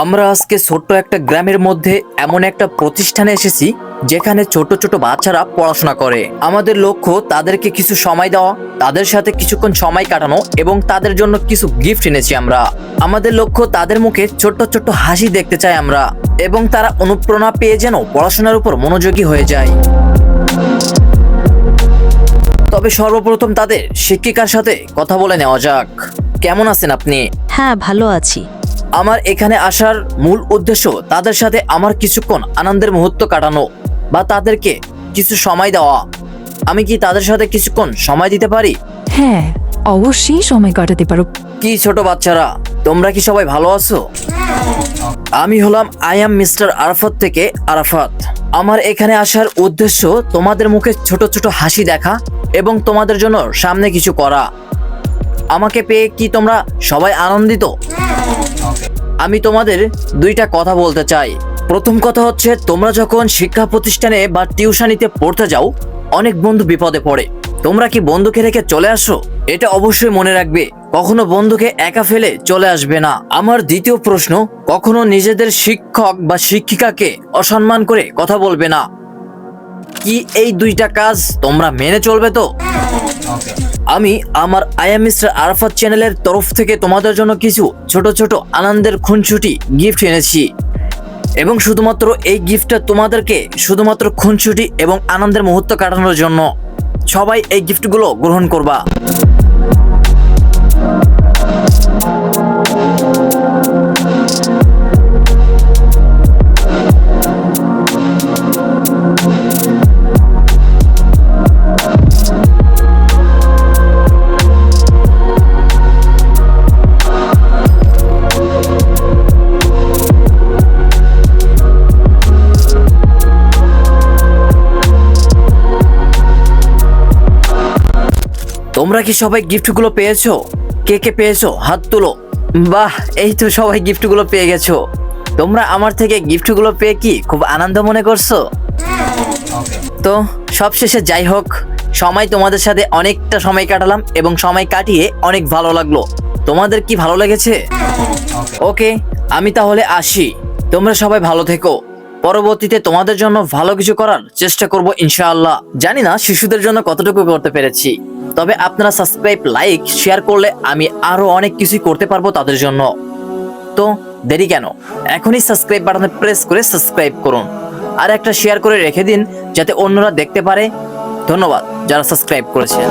আমরা আজকে ছোট্ট একটা গ্রামের মধ্যে এমন একটা প্রতিষ্ঠানে এসেছি, যেখানে ছোট ছোট বাচ্চারা পড়াশোনা করে। আমাদের লক্ষ্য তাদেরকে কিছু সময় দেওয়া, তাদের সাথে কিছুক্ষণ সময় কাটানো এবং তাদের জন্য কিছু গিফট এনেছি আমরা। আমাদের লক্ষ্য তাদের মুখে ছোট্ট ছোট্ট হাসি দেখতে চাই আমরা এবং তারা অনুপ্রেরণা পেয়ে যেন পড়াশোনার উপর মনোযোগী হয়ে যায়। তবে সর্বপ্রথম তাদের শিক্ষিকার সাথে কথা বলে নেওয়া যাক। কেমন আছেন আপনি? হ্যাঁ ভালো আছি। আমার এখানে আসার মূল উদ্দেশ্য তাদের সাথে আমার কিছুক্ষণ আনন্দের মুহূর্ত কাটানো বা তাদেরকে কিছু সময় দেওয়া। আমি কি তাদের সাথে কিছুক্ষণ সময় দিতে পারি? হ্যাঁ অবশ্যই সময় কাটাতে পারো। কি ছোট বাচ্চারা তোমরা কি সবাই ভালো আছো? আমি হলাম আই এম মিস্টার আরাফাত থেকে আরাফাত। আমার এখানে আসার উদ্দেশ্য তোমাদের মুখে ছোট ছোট হাসি দেখা এবং তোমাদের জন্য সামনে কিছু করা। আমাকে পেয়ে কি তোমরা সবাই আনন্দিত? আমি তোমাদের দুইটা কথা বলতে চাই। প্রথম কথা হচ্ছে তোমরা যখন শিক্ষা প্রতিষ্ঠানে বা টিউশনিতে পড়তে যাও অনেক বন্ধু বিপদে পড়ে। তোমরা কি বন্ধুকে রেখে চলে আসো? এটা অবশ্যই মনে রাখবে কখনো বন্ধুকে একা ফেলে চলে আসবে না। আমার দ্বিতীয় প্রশ্ন কখনো নিজেদের শিক্ষক বা শিক্ষিকাকে অসম্মান করে কথা বলবে না? কি এই দুইটা কাজ তোমরা মেনে চলবে তো? আমি আমার আয়া মিস্টার আরফাত চ্যানেলের তরফ থেকে তোমাদের জন্য কিছু ছোট ছোট আনন্দের খুনছুটি গিফট এনেছি। এবং শুধুমাত্র এই গিফটটা তোমাদেরকে শুধুমাত্র খুনছুটি এবং আনন্দের মুহূর্ত কাটানোর জন্য সবাই এই গিফটগুলো গ্রহণ করবা। তোমরা কি সবাই গিফটগুলো পেয়েছ? কে কে পেয়েছ? হাত তুলো। বাহ, এই তো সবাই গিফটগুলো পেয়ে গেছো। তোমরা আমার থেকে গিফটগুলো পেয়ে কি খুব আনন্দ মনে করছ? তো, সবশেষে যাই হোক, সময় তোমাদের সাথে অনেকটা সময় কাটালাম এবং সময় কাটিয়ে অনেক ভালো লাগল। তোমাদের কি ভালো লেগেছে? ওকে, আমি তাহলে আসি। তোমরা সবাই ভালো থেকো। পরবর্তীতে তোমাদের জন্য ভালো কিছু করার চেষ্টা করব ইনশাআল্লাহ। জানি না শিশুদের জন্য কতটুকু করতে পেরেছি। তবে আপনারা সাবস্ক্রাইব লাইক শেয়ার করলে আমি আরও অনেক কিছুই করতে পারব তাদের জন্য। তো দেরি কেন? এখনই সাবস্ক্রাইব বাটনে প্রেস করে সাবস্ক্রাইব করুন। আর একটা শেয়ার করে রেখে দিন যাতে অন্যরা দেখতে পারে। ধন্যবাদ যারা সাবস্ক্রাইব করেছেন।